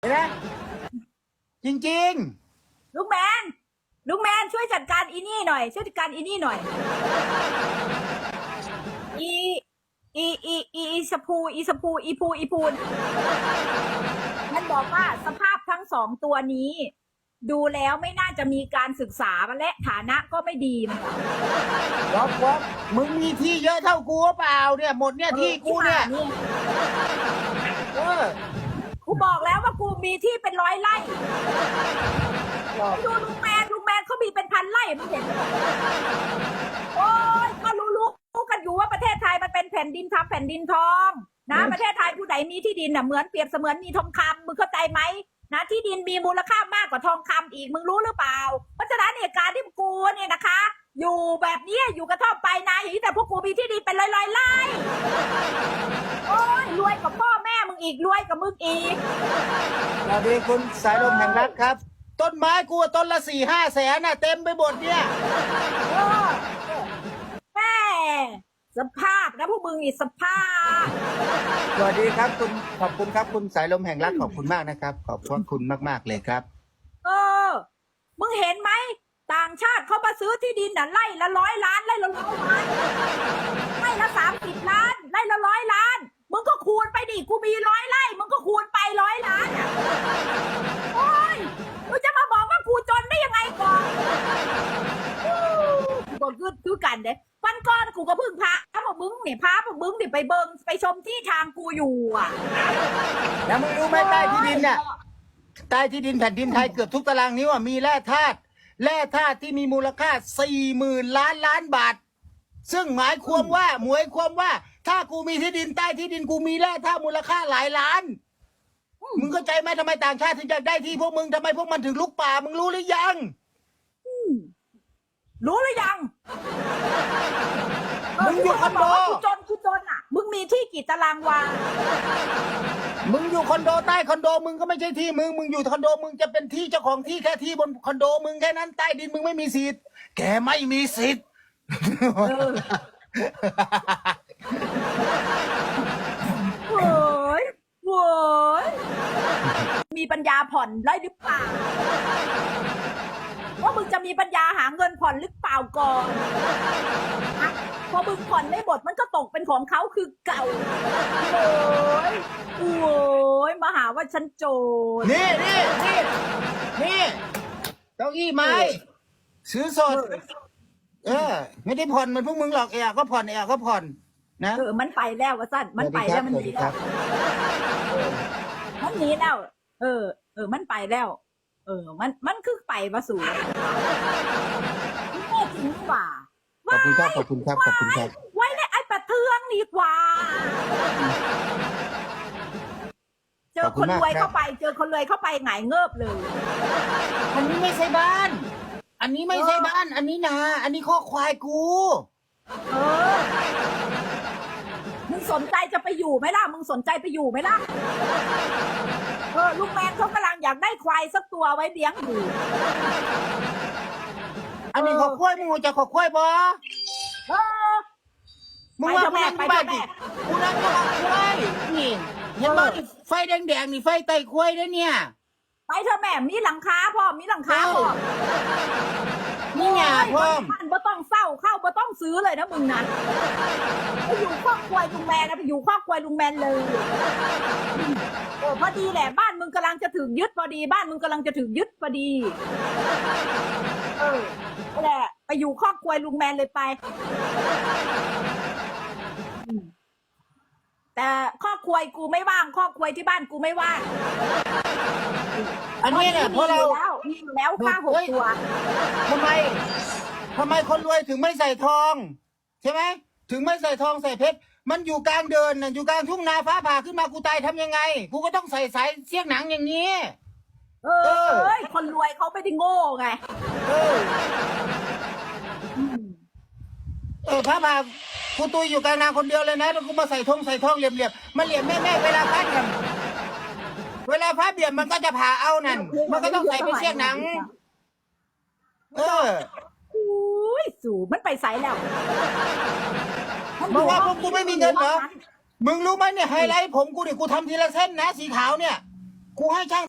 เห็นไหมจริงลุงแมน ลุงแมนช่วยจัดการอีนี่หน่อย ช่วยจัดการอีนี่หน่อย อีอีอีอีอีสพูอีสพูอีพูอีพูน มันบอกว่าสภาพทั้งสองตัวนี้ ดูแล้วไม่น่าจะมีการศึกษาและฐานะก็ไม่ดีมันบอกๆวอกวอกมึงมีที่เยอะเท่ากูหรือเปล่าเนี่ย หมดเนี่ยที่กูเนี่ยนี่เออ กูบอกแล้วว่ากู มีที่เป็นร้อยไร่ดูลุงแมนลุงแมนเขามีเป็นพันไร่มึงเห็นไหมโอ้ยก็รู้รู้รู้กันอยู่ว่าประเทศไทยมันเป็นแผ่นดินทำแผ่นดินทองนะประเทศไทยผู้ใดมีที่ดินน่ะเหมือนเปรียบเสมือนมีทองคำมึงเข้าใจไหมนะที่ดินมีมูลค่ามากกว่าทองคำอีกมึงรู้หรือเปล่า เพราะฉะนั้นเนี่ยการที่กูเนี่ยนะคะ อยู่แบบเนี้ยอยู่กระท่อมไปนาอย่างนี้แต่พวกกูมีที่ดินเป็นร้อยร้อยๆไร่ อีกรวยกว่ามึงอีก สวัสดีคุณสายลมแห่งรักครับ ต้นไม้กูอะต้นละสี่ห้าแสนน่ะเต็มไปหมดเนี่ยเออแม่สภาพนะพวกมึงนี่สภาพ สวัสดีครับคุณขอบคุณครับคุณสายลมแห่งรักขอบคุณมากนะครับ ขอบพระคุณมากๆเลยครับ เออ มึงเห็นไหม ต่างชาติเขามาซื้อที่ดินน่ะไล่ละร้อยล้านไล่ละร้อยล้านไล่ละสามสิบล้านไล่ละร้อยล้าน มึงก็คูณไปดิกูมีร้อยไร่ มึงก็คูณไปร้อยล้านอะโอ้ยมึงจะมาบอกว่ากูจนได้ยังไงก่อนบอกคือคือกัน เด้วันก่อนกูก็เพิ่งพาพวกมึงเนี่ยพาพวกมึงเนี่ยไปเบิงไปชมที่ทางกูอยู่อะแล้วมึงรู้ไหมใต้ที่ดินน่ะใต้ที่ดินแผ่นดินไทยเกือบทุกตารางนิ้วอะมีแร่ธาตุแร่ธาตุที่มีมูลค่าสี่หมื่นล้านล้านบาท ซึ่งหมายความว่าหมายความว่า ถ้ากูมีที่ดินใต้ที่ดินกูมีแร่ธาตุมูลค่าหลายล้าน มึงเข้าใจไหมทำไมต่างชาติถึงอยากได้ที่พวกมึงทำไมพวกมันถึงลุกป่ามึงรู้หรือยัง รู้หรือยังมึงอยู่คอนโดเกูจนกูจนอะ มึงมีที่กี่ตารางวา มึงอยู่คอนโดใต้คอนโดมึงก็ไม่ใช่ที่มึงมึงอยู่คอนโดมึงจะเป็นที่เจ้าของที่แค่ที่บนคอนโดมึงแค่นั้นใต้ดินมึงไม่มีสิทธิ์แกไม่มีสิทธิ์เออโว้ยโว้ยมีปัญญาผ่อนได้หรือเปล่า ว่ามึงจะมีปัญญาหาเงินผ่อนหรือเปล่าก่อนอะพอมึงผ่อนไม่หมดมันก็ตกเป็นของเขาคือเก่าโอ้ยโอ้ยมาหาว่าฉันโจรนี่นี่นี่นี่เก้าอี้ไม้ซื้อสด เออ ไม่ได้ผ่อนเหมันพวกมึงหรอกเอะก็ผ่อนเอะก็ผ่อน นะเออมันไปแล้ววะสั้นมันไปแล้วมันสหวัสนีดีคแล้รัวบมันหนีแล้ว เออ เออ มันไปแล้ว เออ มันมันคือไปมาสู่แม่จริงนี่หว่าขอบคุณครับขอบคุณครับขอบคุณครับ ไว้ในไอ้ประเทืองดีกว่า เจอคนรวยเข้าไป เจอคนรวยเข้าไปหงายเงิบเลย อันนี้ไม่ใช่บ้าน อันนี้ไม่ใช่บ้าน อันนี้นา อันนี้ข้อควายกู เออมึง สนใจจะไปอยู่ไหมล่ะ มึงสนใจไปอยู่ไหมล่ะ เออลูกแมนเขากำลังอยากได้ควายสักตัวไว้เลี้ยงอยู่อันนี้ข้อควายมึงรู้จะข้อควายบ่เออมึงว่าไปกูเถอะแม่นั่งอยู่บ้านไปดิเถอะแม่กูนั่งอยู่ข้อควายนี่เห็นบ่นี่ไฟแดงๆนี่ไฟไตควายเด้อเนี่ย ไปเถอะแม่มีหลังคาพ่อมีหลังคาพ่อนี่ไงพ่อมบ้านบ่ต้ องเศร้าเข้าบ่ต้องซื้อเลยนะมึงนะไปอยู่ครอบครัวลุงแมนนะไปอยู่ครอบครัวลุงแมนเลยโอ้พอดีแหละบ้านมึงกำลังจะถึงยึดพอดี บ้านมึงกำลังจะถึงยึดพอดีเออนั่นแหละไปอยู่ครอบครัวลุงแมนเลยไปอืมแต่ครอบครัวกูไม่ว่างครอบครัวที่บ้านกูไม่ว่างอันนี้เนี่ยเพราะเรามีอยู่แล้วมีอยู่แล้วค่าหกตัวทำไม ทำไมคนรวยถึงไม่ใส่ทอง ใช่ไหมถึงไม่ใส่ทองใส่เพชรมันอยู่กลางเดินน่ะอยู่กลางทุ่งนาฟ้าผ่าขึ้นมากูตายทำยังไง กูก็ต้องใส่สายเสี้ยงหนังอย่างนี้ เออเอ้ยคนรวยเขาไม่ได้โง่ไง เออ เออพระผ่ากูตุยอยู่กลางนาคนเดียวเลยนะแล้วกูมาใส่ทองใส่ทองเหลี่ยมๆมันเหลี่ยมแม่ๆเวลาพัดกันเวลาพัดเบี่ยมมันก็จะผ่าเอานั่น มันก็ต้องใส่เป็นเสี้ยงหนัง เอออุ้ย สูมันไปใสแล้วบอกว่าพวกกูไม่มีเงินเหรอ มึงรู้ไหมเนี่ยไฮไลท์ผมกูเนี่ยกูทำทีละเส้นนะสีขาวเนี่ย กูให้ช่าง